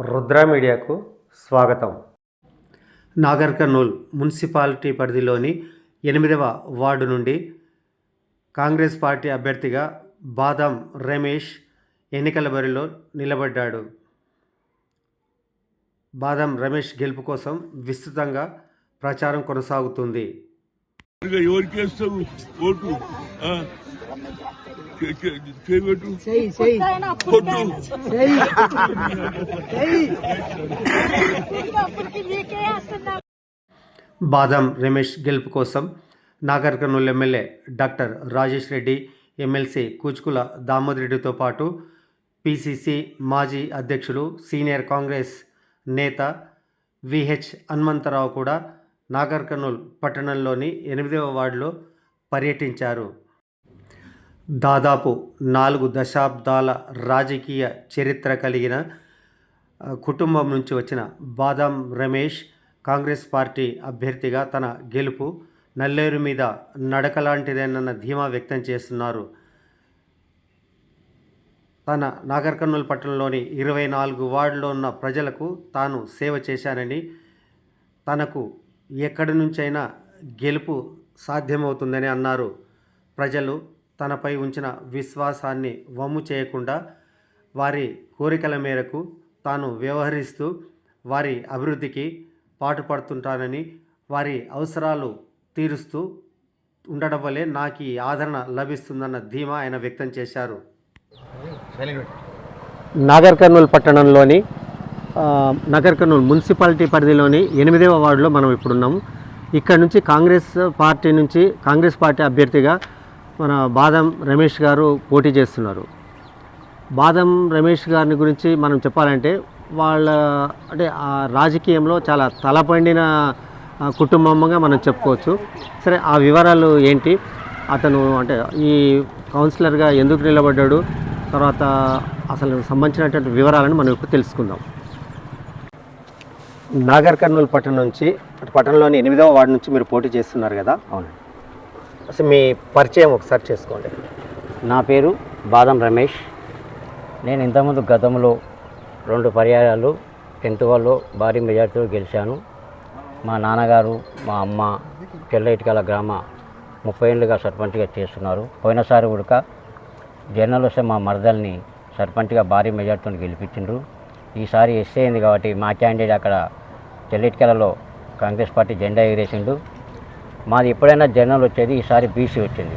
రుద్ర మీడియాకు స్వాగతం. నాగర్ కర్నూల్ మున్సిపాలిటీ పరిధిలోని ఎనిమిదవ వార్డు నుండి కాంగ్రెస్ పార్టీ అభ్యర్థిగా బాదాం రమేష్ ఎన్నికల బరిలో నిలబడ్డాడు. బాదాం రమేష్ గెలుపు కోసం విస్తృతంగా ప్రచారం కొనసాగుతుంది. ఓటు. చేయబెట్టు కొట్టు. బాదాం రమేష్ గెలుపు కోసం Nagar Kurnool MLA doctor Rajesh Reddy MLC Kuchukulla Damodar రెడ్డితో పాటు పిసిసి మాజీ అధ్యక్షులు సీనియర్ కాంగ్రెస్ నేత విహెచ్ హనుమంతరావు కూడా నాగర్ కర్నూల్ పట్టణంలోని ఎనిమిదవ వార్డులో పర్యటించారు. దాదాపు నాలుగు దశాబ్దాల రాజకీయ చరిత్ర కలిగిన కుటుంబం నుంచి వచ్చిన బాదాం రమేష్ కాంగ్రెస్ పార్టీ అభ్యర్థిగా తన గెలుపు నల్లేరు మీద నడకలాంటిదేనన్న ధీమా వ్యక్తం చేస్తున్నారు. తన నాగర్ కర్నూలు పట్టణంలోని ఇరవై నాలుగు వార్డులో ఉన్న ప్రజలకు తాను సేవ చేశానని తనకు ఎక్కడి నుంచైనా గెలుపు సాధ్యమవుతుందని అన్నారు. ప్రజలు తనపై ఉంచిన విశ్వాసాన్ని వమ్ము చేయకుండా వారి కోరికల మేరకు తాను వ్యవహరిస్తూ వారి అభివృద్ధికి పాటుపడుతుంటానని వారి అవసరాలు తీరుస్తూ ఉండడం వల్లే నాకు ఈ ఆదరణ లభిస్తుందన్న ధీమా ఆయన వ్యక్తం చేశారు. నాగర్ కర్నూలు పట్టణంలోని నగర్ కర్నూలు మున్సిపాలిటీ పరిధిలోని ఎనిమిదవ వార్డులో మనం ఇప్పుడున్నాము. ఇక్కడ నుంచి కాంగ్రెస్ పార్టీ నుంచి కాంగ్రెస్ పార్టీ అభ్యర్థిగా మన బాదం రమేష్ గారు పోటీ చేస్తున్నారు. బాదం రమేష్ గారిని గురించి మనం చెప్పాలంటే వాళ్ళ అంటే ఆ రాజకీయంలో చాలా తలపండిన కుటుంబంగా మనం చెప్పుకోవచ్చు. సరే ఆ వివరాలు ఏంటి? అతను అంటే ఈ కౌన్సిలర్గా ఎందుకు నిలబడ్డాడు? తర్వాత అసలు సంబంధించినటువంటి వివరాలను మనం ఇప్పుడు తెలుసుకుందాం. నాగర్ కర్నూలు పట్టణం నుంచి పట్టణంలోని ఎనిమిదవ వార్డు నుంచి మీరు పోటీ చేస్తున్నారు కదా? అవునండి. అసలు మీ పరిచయం ఒకసారి చేసుకోండి. నా పేరు బాదం రమేష్. నేను ఇంతకుముందు గతంలో రెండు పర్యాయాలు టెన్త్ వాళ్ళు భారీ మెజార్టీతో గెలిచాను. మా నాన్నగారు మా అమ్మ చెల్లైటికల గ్రామ ముప్పై ఏళ్ళుగా సర్పంచ్గా చేస్తున్నారు. పోయినసారి ఉడక జర్నల్ వస్తే మా మరదల్ని సర్పంచ్గా భారీ మెజార్టీతో గెలిపించిండ్రు. ఈసారి ఎస్ఏ అయింది కాబట్టి మా క్యాండిడేట్ అక్కడ చెల్లిటికలలో కాంగ్రెస్ పార్టీ జెండా ఎగిరేసిండు. మాది ఎప్పుడైనా జనరల్ వచ్చేది ఈసారి బీసీ వచ్చింది.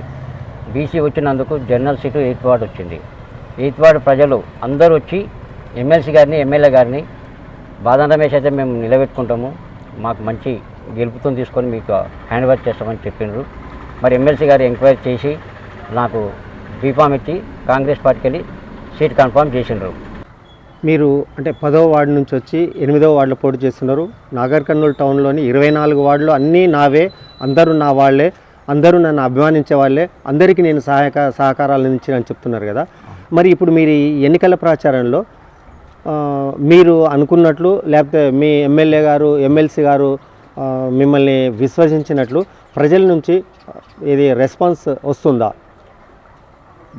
బీసీ వచ్చినందుకు జనరల్ సీటు ఎయిత్ వార్డు వచ్చింది. ఎయిత్ వార్డు ప్రజలు అందరూ వచ్చి ఎమ్మెల్సీ గారిని ఎమ్మెల్యే గారిని బాదం రమేష్ అయితే మేము నిలబెట్టుకుంటాము. మాకు మంచి గెలుపుతో తీసుకొని మీకు హ్యాండ్ ఓవర్ చేస్తామని చెప్పిండ్రు మరి ఎమ్మెల్సీ గారు ఎంక్వైరీ చేసి నాకు బీఫామ్ ఇచ్చి కాంగ్రెస్ పార్టీకి వెళ్ళి సీట్ కన్ఫర్మ్ చేసిండ్రు మీరు అంటే పదవ వార్డు నుంచి వచ్చి ఎనిమిదో వార్డులో పోటీ చేస్తున్నారు. నాగర్ కర్నూలు టౌన్లోని ఇరవై నాలుగు వార్డులు అన్నీ నావే. అందరూ నా వాళ్ళే. అందరూ నన్ను అభిమానించే వాళ్ళే. అందరికీ నేను సహాయక సహకారాలు ఇచ్చిన చెప్తున్నారు కదా. మరి ఇప్పుడు మీరు ఈ ఎన్నికల ప్రచారంలో మీరు అనుకున్నట్లు లేకపోతే మీ ఎమ్మెల్యే గారు ఎమ్మెల్సీ గారు మిమ్మల్ని విశ్వసించినట్లు ప్రజల నుంచి ఇది రెస్పాన్స్ వస్తుందా?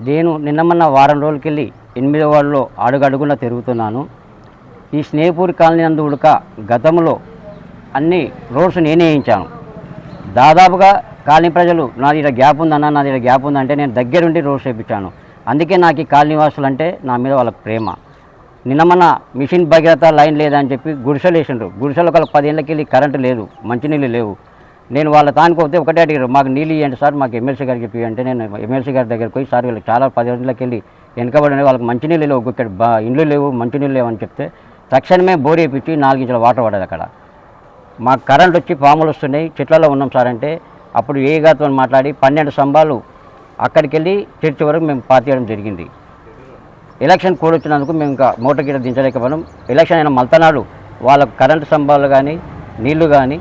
నేను నిన్న మొన్న వారం రోజులకి వెళ్ళి ఎనిమిదో వార్డులో అడుగడుగున తిరుగుతున్నాను. ఈ స్నేహపూరి కాలనీ నందు ఉడక గతంలో అన్ని రోడ్స్ నేనే వేయించాను. దాదాపుగా కాలనీ ప్రజలు నా దగ్గర గ్యాప్ ఉందన్న నా దగ్గర గ్యాప్ ఉందంటే నేను దగ్గరుండి రోడ్స్ వేయించాను. అందుకే నాకు ఈ కాలనీ వాసులు అంటే నా మీద వాళ్ళ ప్రేమ. నిన్న మిషన్ భగీరథ లైన్ లేదని చెప్పి గుడిసెలు వేసిండ్రు. గుడిసెలు ఒక పదేళ్ళకి వెళ్ళి కరెంటు లేదు మంచినీళ్ళు లేవు. నేను వాళ్ళ తానికి పోతే ఒకటే అడిగారు మాకు నీళ్ళు ఇవ్వండి సార్ మాకు ఎమ్మెల్సీ గారికి చెప్పి అంటే నేను ఎమ్మెల్సీ గారి దగ్గరికి పోయి సార్ వీళ్ళకి చాలా పది రోజులకి వెళ్ళి వెనకబడి వాళ్ళకి మంచినీళ్ళు లేవు ఇక్కడ బా ఇండ్లు లేవు మంచినీళ్ళు లేవు అని చెప్తే తక్షణమే బోర్ వేయించి నాలుగించల వాటర్ పడేది అక్కడ. మాకు కరెంట్ వచ్చి పాములు వస్తున్నాయి చెట్లలో ఉన్నాం సార్ అంటే అప్పుడు ఏ గారితో మాట్లాడి పన్నెండు స్తంభాలు అక్కడికి వెళ్ళి చర్చి వరకు మేము పాతేయడం జరిగింది. ఎలక్షన్ కోడ్ వచ్చినందుకు మేము ఇంకా మోటార్ గిట్ట దించలేకపోయినాం. ఎలక్షన్ అయిన మల్తనాడు వాళ్ళకు కరెంటు స్తంభాలు కానీ నీళ్ళు కానీ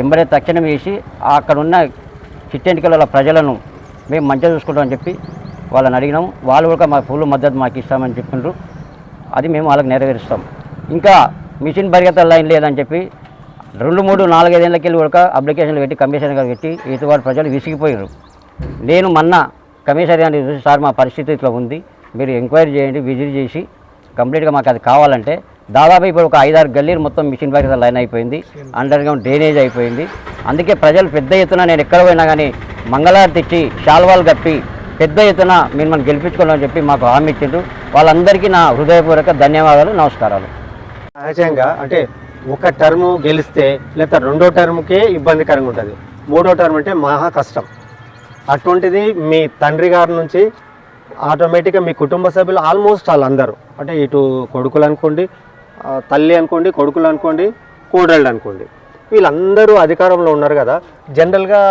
ఎంబడే తక్షణం వేసి అక్కడ ఉన్న చిట్టెంటికల ప్రజలను మేము మంచిగా చూసుకుంటామని చెప్పి వాళ్ళని అడిగినాం వాళ్ళు కూడా మా ఫుల్ మద్దతు మాకు ఇస్తామని చెప్పిండ్రు. అది మేము వాళ్ళకి నెరవేరుస్తాం. ఇంకా మిషన్ పరిగెత్త లైన్ లేదని చెప్పి రెండు మూడు నాలుగైదేళ్ళకి వెళ్ళి కూడా అప్లికేషన్లు పెట్టి కమిషన్ గారు పెట్టి ఇటువంటి ప్రజలు విసిగిపోయారు నేను మొన్న కమిషనర్ గారిని చూసి సార్ మా పరిస్థితి ఇట్లా ఉంది. మీరు ఎంక్వైరీ చేయండి విజిట్ చేసి కంప్లీట్గా మాకు అది కావాలంటే దాదాపు ఇప్పుడు ఒక ఐదారు గల్లీలు మొత్తం మిషన్ పరిగెత్త లైన్ అయిపోయింది. అండర్ గ్రౌండ్ డ్రైనేజ్ అయిపోయింది. అందుకే ప్రజలు పెద్ద ఎత్తున నేను ఎక్కడ పోయినా కానీ మంగళారు తెచ్చి శాల్వాలు కప్పి పెద్ద ఎత్తున మిమ్మల్ని మనం గెలిపించుకోవాలని చెప్పి మాకు హామీ ఇచ్చిండ్రు. వాళ్ళందరికీ నా హృదయపూర్వక ధన్యవాదాలు నమస్కారాలు. సహజంగా అంటే ఒక టర్మ్ గెలిస్తే లేదా రెండో టర్మ్కే ఇబ్బందికరంగా ఉంటుంది. మూడో టర్మ్ అంటే మహా కష్టం. అటువంటిది మీ తండ్రి గారి నుంచి ఆటోమేటిక్గా మీ కుటుంబ సభ్యులు ఆల్మోస్ట్ వాళ్ళందరూ. అంటే ఇటు కొడుకులు అనుకోండి తల్లి అనుకోండి కొడుకులు అనుకోండి కోడళ్ళు అనుకోండి. వీళ్ళందరూ అధికారంలో ఉన్నారు కదా. జనరల్గా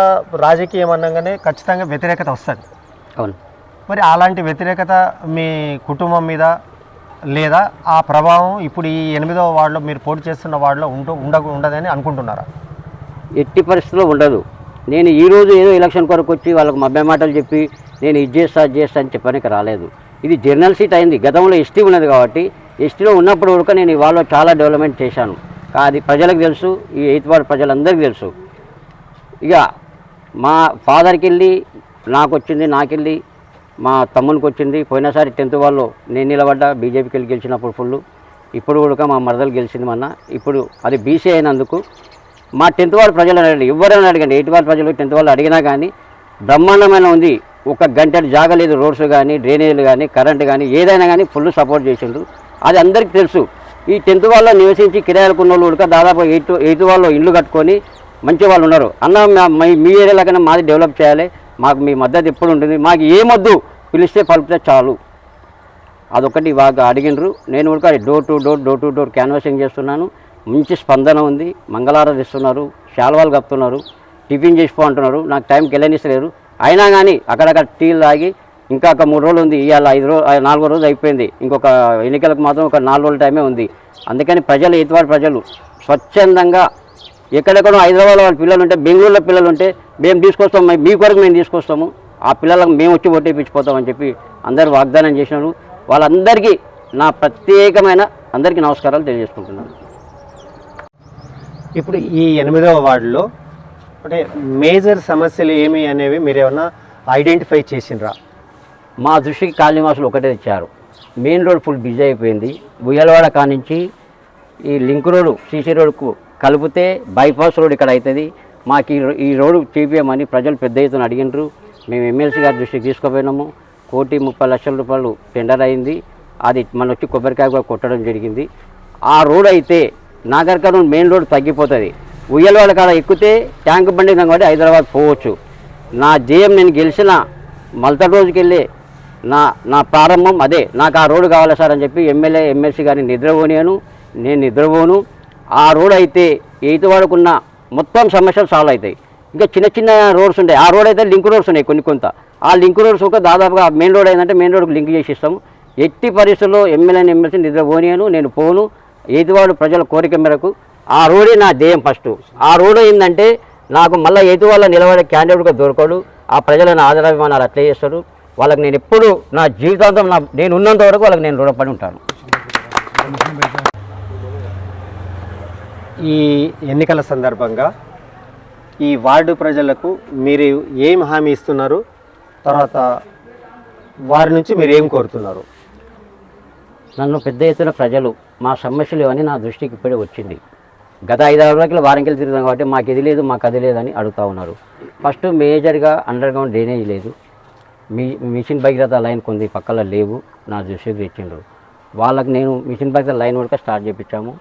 రాజకీయం అనగానే ఖచ్చితంగా వ్యతిరేకత వస్తుంది. అవును. మరి అలాంటి వ్యతిరేకత మీ కుటుంబం మీద లేదా ఆ ప్రభావం ఇప్పుడు ఈ ఎనిమిదవ వార్డులో మీరు పోటీ చేస్తున్న వార్డులో ఉంటూ ఉండ ఉండదని అనుకుంటున్నారా? ఎట్టి పరిస్థితుల్లో ఉండదు. నేను ఈ రోజు ఏదో ఎలక్షన్ కొరకు వచ్చి వాళ్ళకు మభ్య మాటలు చెప్పి నేను ఇది చేస్తా అది చేస్తా అని చెప్పడానికి రాలేదు. ఇది జర్నల్ సీట్ అయింది. గతంలో ఎస్టీ ఉన్నది కాబట్టి ఎస్టీలో ఉన్నప్పుడు వరకు నేను ఇవాళ చాలా డెవలప్మెంట్ చేశాను. అది ప్రజలకు తెలుసు ఈ ఎయిత్ వార్డ్ ప్రజలందరికీ తెలుసు. ఇక మా ఫాదర్కి వెళ్ళి నాకు వచ్చింది నాకెళ్ళి మా తమ్మునికి వచ్చింది పోయినసారి టెన్త్ వాళ్ళు నేను నిలబడ్డా బీజేపీకి వెళ్ళి గెలిచినప్పుడు ఫుల్ ఇప్పుడు కూడా మా మరదలు గెలిచింది మొన్న. ఇప్పుడు అది బీసీ అయినందుకు మా టెన్త్ వాళ్ళ ప్రజలు అడగండి. ఎవరైనా అడగండి. ఎయిత్ వాళ్ళ ప్రజలు టెన్త్ వాళ్ళు అడిగినా కానీ బ్రహ్మాండమైన ఉంది. ఒక గంట జాగలేదు రోడ్స్ కానీ డ్రైనేజీలు కానీ కరెంట్ కానీ ఏదైనా కానీ ఫుల్ సపోర్ట్ చేసిండ్రు అది అందరికీ తెలుసు. ఈ టెన్త్ వాళ్ళలో నివసించి కిరాయాలకు ఉన్న వాళ్ళు కూడా దాదాపు ఎయిత్ ఎయిత్ వాళ్ళు ఇల్లు కట్టుకొని మంచి వాళ్ళు ఉన్నారు. అన్న మీ- మీ ఏరియాలో కన్నా మాది డెవలప్ చేయాలి. మాకు మీ మద్దతు ఎప్పుడు ఉంటుంది? మాకు ఏమొద్దు పిలిస్తే పలిపితే చాలు. అదొకటి బాగా అడిగినరు నేను కూడా door to door door to door canvassing చేస్తున్నాను. మంచి స్పందన ఉంది. మంగళారతి ఇస్తున్నారు శాల్వాలు కప్పుతున్నారు. టిఫిన్ చేసిపో అంటున్నారు నాకు టైంకి వెళ్ళనిస్తలేరు అయినా కానీ అక్కడక్కడ టీలు తాగి ఇంకా ఒక మూడు రోజులు ఉంది. ఇవాళ ఐదు రోజు నాలుగో రోజు అయిపోయింది. ఇంకొక ఎన్నికలకు మాత్రం ఒక నాలుగు రోజుల టైమే ఉంది. అందుకని ప్రజలు ఎదువారి ప్రజలు స్వచ్ఛందంగా ఎక్కడెక్కడో హైదరాబాద్ వాళ్ళ పిల్లలు ఉంటే బెంగళూరులో పిల్లలు ఉంటే మేము తీసుకొస్తాం మీ- కొరకు మేము తీసుకొస్తాము. ఆ పిల్లలకు మేము వచ్చి ఓటేపించిపోతామని చెప్పి అందరు వాగ్దానం చేసినారు. వాళ్ళందరికీ నా ప్రత్యేకమైన అందరికీ నమస్కారాలు తెలియజేసుకుంటున్నాను. ఇప్పుడు ఈ ఎనిమిదవ వార్డులో అంటే మేజర్ సమస్యలు ఏమి అనేవి మీరు ఏమన్నా ఐడెంటిఫై చేసిండ్రా? మా దృష్టికి కాలనీవాసులు ఒకటే తెచ్చారు. మెయిన్ రోడ్ ఫుల్ బిజీ అయిపోయింది. ఉయ్యలవాడ కానించి ఈ లింక్ రోడ్ సీసీ రోడ్కు కలిపితే బైపాస్ రోడ్ ఇక్కడ అవుతుంది. మాకు ఈ రో- ఈ రోడ్డు చేపియమని ప్రజలు పెద్ద ఎత్తున అడిగినారు మేము ఎమ్మెల్సీ గారి దృష్టికి తీసుకుపోయినాము. కోటి ముప్పై లక్షల రూపాయలు టెండర్ అయింది. అది మన వచ్చి కొబ్బరికాయ కూడా కొట్టడం జరిగింది. ఆ రోడ్ అయితే నాగర్ మెయిన్ రోడ్ తగ్గిపోతుంది. ఉయ్యలవాడ కాడ ఎక్కితే ట్యాంక్ బండి కాబట్టి హైదరాబాద్ పోవచ్చు. నా జయం నేను గెలిచిన మలత రోజుకి వెళ్ళి నా నా ప్రారంభం అదే. నాకు ఆ రోడ్డు కావాలి సార్ అని చెప్పి ఎమ్మెల్యే ఎమ్మెల్సీ గారిని నిద్రపోయాను నేను నిద్రపోను. ఆ రోడ్ అయితే ఎయిత్ వరకున్న మొత్తం సమస్యలు సాల్వ్ అవుతాయి. ఇంకా చిన్న చిన్న రోడ్స్ ఉంటాయి. ఆ రోడ్ అయితే లింక్ రోడ్స్ ఉన్నాయి కొన్ని కొంత. ఆ లింక్ రోడ్స్ ఒక దాదాపుగా మెయిన్ రోడ్ అయిందంటే మెయిన్ రోడ్కి లింక్ చేసి ఇస్తాము ఎట్టి పరిస్థితుల్లో ఎమ్మెల్యేని ఎమ్మెల్సీ నిద్రపోనియాను నేను పోను. ఎయితివాడు ప్రజల కోరిక మేరకు. ఆ రోడే నా ధ్యేయం ఫస్ట్ ఆ రోడ్ ఏంటంటే నాకు మళ్ళీ ఎయితు వాళ్ళ నిలబడే క్యాండిడేట్గా దొరకడు. ఆ ప్రజలను ఆదరాభిమానాలు అట్లే చేస్తారు. వాళ్ళకి నేను ఎప్పుడు నా జీవితాంతం నా నేను ఉన్నంత వరకు వాళ్ళకి నేను రుణపడి ఉంటాను. ఈ ఎన్నికల సందర్భంగా ఈ వార్డు ప్రజలకు మీరు ఏం హామీ ఇస్తున్నారు? తర్వాత వారి నుంచి మీరు ఏం కోరుతున్నారు? నన్ను పెద్ద ఎత్తున ప్రజలు మా సమస్యలు అని నా దృష్టికి ఇప్పుడే వచ్చింది. గత ఐదారు రోజులు వారంకెళ్ళి తిరుగుతాం కాబట్టి మాకు ఇది లేదు మాకు అది లేదని అడుగుతా ఉన్నారు. ఫస్ట్ మేజర్గా అండర్ గ్రౌండ్ డ్రైనేజ్ లేదు. మీ మిషన్ భగీరథ లైన్ కొన్ని పక్కల లేవు నా దృష్టికి తెచ్చిండ్రు. వాళ్ళకి నేను మిషన్ భగీరథ లైన్ వరకు స్టార్ట్ చేయించాము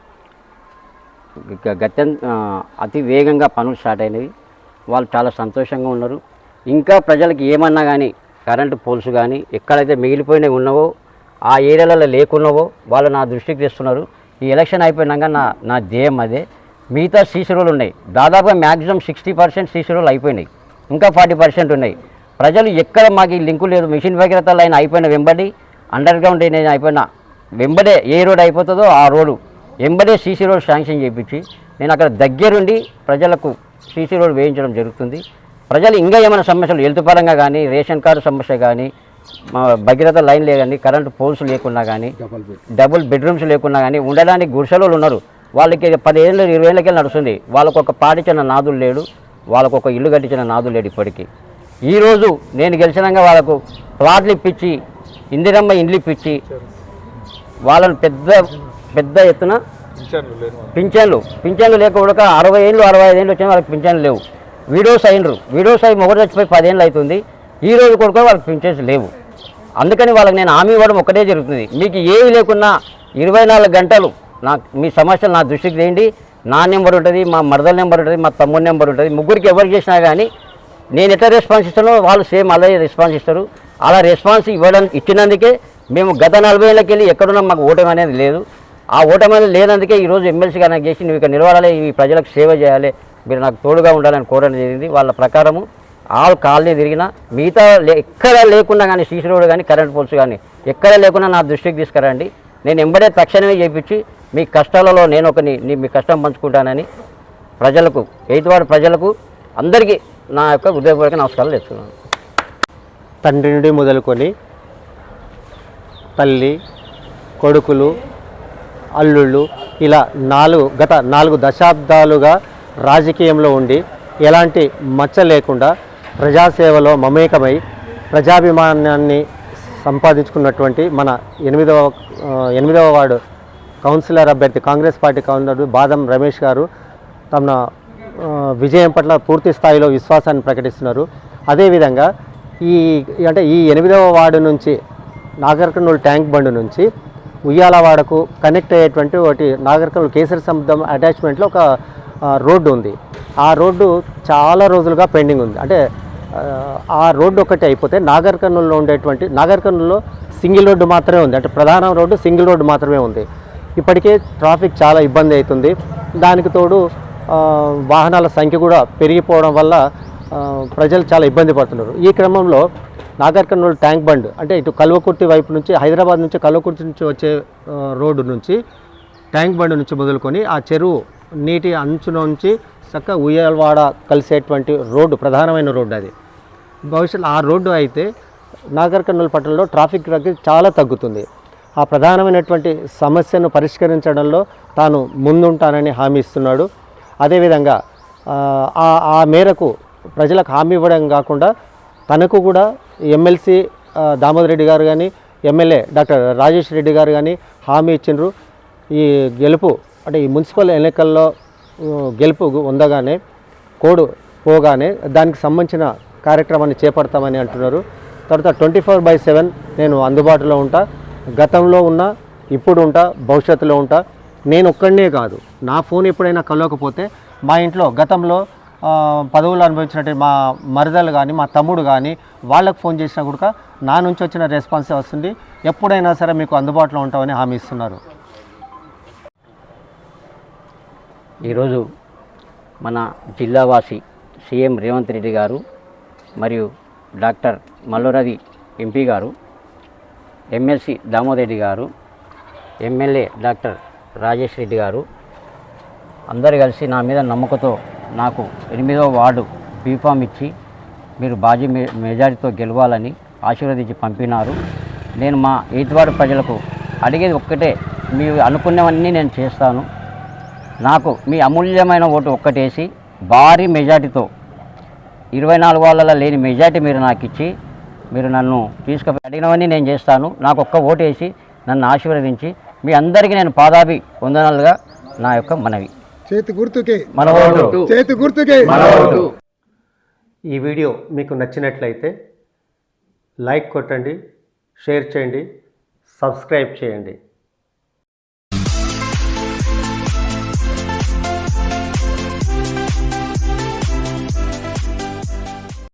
గత్యం అతి వేగంగా పనులు స్టార్ట్ అయినవి. వాళ్ళు చాలా సంతోషంగా ఉన్నారు. ఇంకా ప్రజలకు ఏమన్నా కానీ కరెంటు పోల్స్ కానీ ఎక్కడైతే మిగిలిపోయినవి ఉన్నావో ఆ ఏరియాలలో లేకున్నావో వాళ్ళు నా దృష్టికి తెస్తున్నారు. ఈ ఎలక్షన్ అయిపోయినాక నా నా ధ్యేయం అదే. మిగతా సీసీ రోలు ఉన్నాయి. దాదాపుగా మ్యాక్సిమం సిక్స్టీ పర్సెంట్ సీసీ రోలు అయిపోయినాయి. ఇంకా ఫార్టీ పర్సెంట్ ఉన్నాయి. ప్రజలు ఎక్కడ మాకు ఈ లింకు లేదు. మిషన్ భగీరథ లైన్ అయిపోయిన వెంబడి అండర్ గ్రౌండ్ అయినా అయిపోయిన వెంబడే ఏ రోడ్ అయిపోతుందో ఆ రోడ్డు వెంబడే సీసీ రోడ్ శాంక్షన్ చేయించి నేను అక్కడ దగ్గరుండి ప్రజలకు సీసీ రోడ్ వేయించడం జరుగుతుంది. ప్రజలు ఇంకా ఏమైనా సమస్యలు హెల్త్ పరంగా కానీ రేషన్ కార్డు సమస్య కానీ మా భగీరథ లైన్ లేదని కరెంటు పోల్స్ లేకున్నా కానీ డబుల్ బెడ్రూమ్స్ లేకున్నా కానీ ఉండడానికి గుడిసెలు ఉన్నారు. వాళ్ళకి పదేళ్ళు ఇరవై ఏళ్ళకి నడుస్తుంది. వాళ్ళకు ఒక పాటించిన నాదులు లేడు. వాళ్ళకు ఒక ఇల్లు కట్టించిన నాదులు లేడు ఇప్పటికీ. ఈరోజు నేను గెలిచినాక వాళ్ళకు ప్లాట్లు ఇప్పించి ఇందిరమ్మ ఇండ్లు ఇప్పించి వాళ్ళని పెద్ద పెద్ద ఎత్తున పింఛన్లు పింఛన్లు. లేక ఉడక అరవై ఏళ్ళు అరవై ఐదు ఏళ్ళు వచ్చిన వాళ్ళకి పింఛన్లు లేవు. వీడియోస్ అయినరు వీడియోస్ అయి మొగడు చచ్చిపోయి పదేళ్ళు అవుతుంది. ఈ రోజు కొడుకు వాళ్ళకి పింఛన్స్ లేవు. అందుకని వాళ్ళకి నేను హామీ ఇవ్వడం ఒకటే జరుగుతుంది. మీకు ఏవి లేకున్నా ఇరవై నాలుగు గంటలు నాకు మీ సమస్యలు నా దృష్టికి తేండి నా నెంబర్ ఉంటుంది మా మరదల నెంబర్ ఉంటుంది మా తమ్ముడి నెంబర్ ఉంటుంది. ముగ్గురికి ఎవరికి చేసినా కానీ నేను ఎట్లా రెస్పాన్స్ ఇస్తానో వాళ్ళు సేమ్ అలాగే రెస్పాన్స్ ఇస్తారు. అలా రెస్పాన్స్ ఇవ్వడం ఇచ్చినందుకే మేము గత నలభై ఏళ్ళకి వెళ్ళి ఎక్కడున్నా మాకు ఓటమి అనేది లేదు. ఆ ఓటమి లేనందుకే ఈరోజు ఎమ్మెల్సీగా నాకు చేసి నువ్వు ఇక్కడ నిలబడాలి ఈ ప్రజలకు సేవ చేయాలి మీరు నాకు తోడుగా ఉండాలని కోరడం జరిగింది. వాళ్ళ ప్రకారము ఆల్ కాలనీ తిరిగినా మిగతా లే- ఎక్కడ లేకుండా కానీ సీసీ రోడ్ కానీ కరెంట్ పోల్స్ కానీ ఎక్కడ లేకుండా నా దృష్టికి తీసుకురండి. నేను ఎంబడే తక్షణమే చేపించి మీ కష్టాలలో నేను ఒక మీ కష్టం పంచుకుంటానని ప్రజలకు ఎయిత్ ప్రజలకు అందరికీ నా యొక్క హృదయపూర్వక నమస్కారాలు తెచ్చుకున్నాను తండ్రి నుండి మొదలుకొని తల్లి కొడుకులు అల్లుళ్ళు ఇలా నాలుగు గత నాలుగు దశాబ్దాలుగా రాజకీయంలో ఉండి ఎలాంటి మచ్చ లేకుండా ప్రజాసేవలో మమేకమై ప్రజాభిమానాన్ని సంపాదించుకున్నటువంటి మన ఎనిమిదవ ఎనిమిదవ వార్డు కౌన్సిలర్ అభ్యర్థి కాంగ్రెస్ పార్టీ కౌన్సిలర్ బాదం రమేష్ గారు తమ విజయం పట్ల పూర్తి స్థాయిలో విశ్వాసాన్ని ప్రకటిస్తున్నారు. అదేవిధంగా ఈ అంటే ఈ ఎనిమిదవ వార్డు నుంచి నాగర్కర్నూలు ట్యాంక్ బండ్ నుంచి ఉయ్యాలవాడకు కనెక్ట్ అయ్యేటువంటి ఒకటి నాగర్కర్నూలు కేసరి సముద్రం అటాచ్మెంట్లో ఒక రోడ్డు ఉంది. ఆ రోడ్డు చాలా రోజులుగా పెండింగ్ ఉంది. అంటే ఆ, రోడ్డు ఒకటి అయిపోతే నాగర్ కర్నూలులో ఉండేటువంటి నాగర్ కర్నూలులో సింగిల్ రోడ్డు మాత్రమే ఉంది. అంటే ప్రధాన రోడ్డు సింగిల్ రోడ్డు మాత్రమే ఉంది. ఇప్పటికే ట్రాఫిక్ చాలా ఇబ్బంది అవుతుంది. దానికి తోడు వాహనాల సంఖ్య కూడా పెరిగిపోవడం వల్ల ప్రజలు చాలా ఇబ్బంది పడుతున్నారు. ఈ క్రమంలో నాగర్కర్నూలు ట్యాంక్ బండ్ అంటే ఇటు కల్వకుర్తి వైపు నుంచి హైదరాబాద్ నుంచి కల్వకుర్తి నుంచి వచ్చే రోడ్డు నుంచి ట్యాంక్ బండ్ నుంచి మొదలుకొని ఆ చెరువు నీటి అంచు నుంచి చక్క ఉయ్యలవాడ కలిసేటువంటి రోడ్డు ప్రధానమైన రోడ్డు అది. భవిష్యత్తులో ఆ రోడ్డు అయితే నాగర్ కర్నూలు పట్టణంలో ట్రాఫిక్ చాలా తగ్గుతుంది. ఆ ప్రధానమైనటువంటి సమస్యను పరిష్కరించడంలో తాను ముందుంటానని హామీ ఇస్తున్నాడు. అదేవిధంగా ఆ మేరకు ప్రజలకు హామీ ఇవ్వడం కాకుండా తనకు కూడా ఎమ్మెల్సీ దామోదర్ రెడ్డి గారు కానీ ఎమ్మెల్యే డాక్టర్ రాజేష్ రెడ్డి గారు కానీ హామీ ఇచ్చిండ్రు. ఈ గెలుపు అంటే ఈ మున్సిపల్ ఎన్నికల్లో గెలుపు ఉండగానే కోడ్ పోగానే దానికి సంబంధించిన కార్యక్రమాన్ని చేపడతామని అంటున్నారు. తర్వాత ట్వంటీ ఫోర్ బై సెవెన్ నేను అందుబాటులో ఉంటా. గతంలో ఉన్నా ఇప్పుడు ఉంటా భవిష్యత్తులో ఉంటా. నేను ఒక్కడనే కాదు. నా ఫోన్ ఎప్పుడైనా కలవకపోతే మా ఇంట్లో గతంలో పదవులు అనుభవించినట్టు మా మరదలు కానీ మా తమ్ముడు కానీ వాళ్ళకు ఫోన్ చేసినా కూడా నా నుంచి వచ్చిన రెస్పాన్స్ వస్తుంది. ఎప్పుడైనా సరే మీకు అందుబాటులో ఉంటామని హామీ ఇస్తున్నారు. ఈరోజు మన జిల్లావాసి సీఎం రేవంత్ రెడ్డి గారు మరియు డాక్టర్ మల్లురవి ఎంపీ గారు ఎమ్మెల్సీ దామోదరెడ్డి గారు ఎమ్మెల్యే డాక్టర్ రాజేష్ రెడ్డి గారు అందరు కలిసి నా మీద నమ్మకంతో నాకు ఎనిమిదో వార్డు బీఫామ్ ఇచ్చి మీరు బాజీ మెజారిటీతో గెలవాలని ఆశీర్వదించి పంపినారు. నేను మా ఎయిత్ వార్డు ప్రజలకు అడిగేది ఒక్కటే మీరు అనుకున్నవన్నీ నేను చేస్తాను. నాకు మీ అమూల్యమైన ఓటు ఒక్కటేసి భారీ మెజార్టీతో ఇరవై నాలుగు వాళ్ళ లేని మెజార్టీ మీరు నాకు ఇచ్చి మీరు నన్ను తీసుకు అడిగినవన్నీ నేను చేస్తాను. నాకు ఒక్క ఓటు వేసి నన్ను ఆశీర్వదించి మీ అందరికీ నేను పాదాభి వందనాలుగా నా యొక్క మనవి. చేతి గుర్తుకే. చేతి గుర్తుకే. ఈ వీడియో మీకు నచ్చినట్లయితే లైక్ కొట్టండి షేర్ చేయండి సబ్స్క్రైబ్ చేయండి.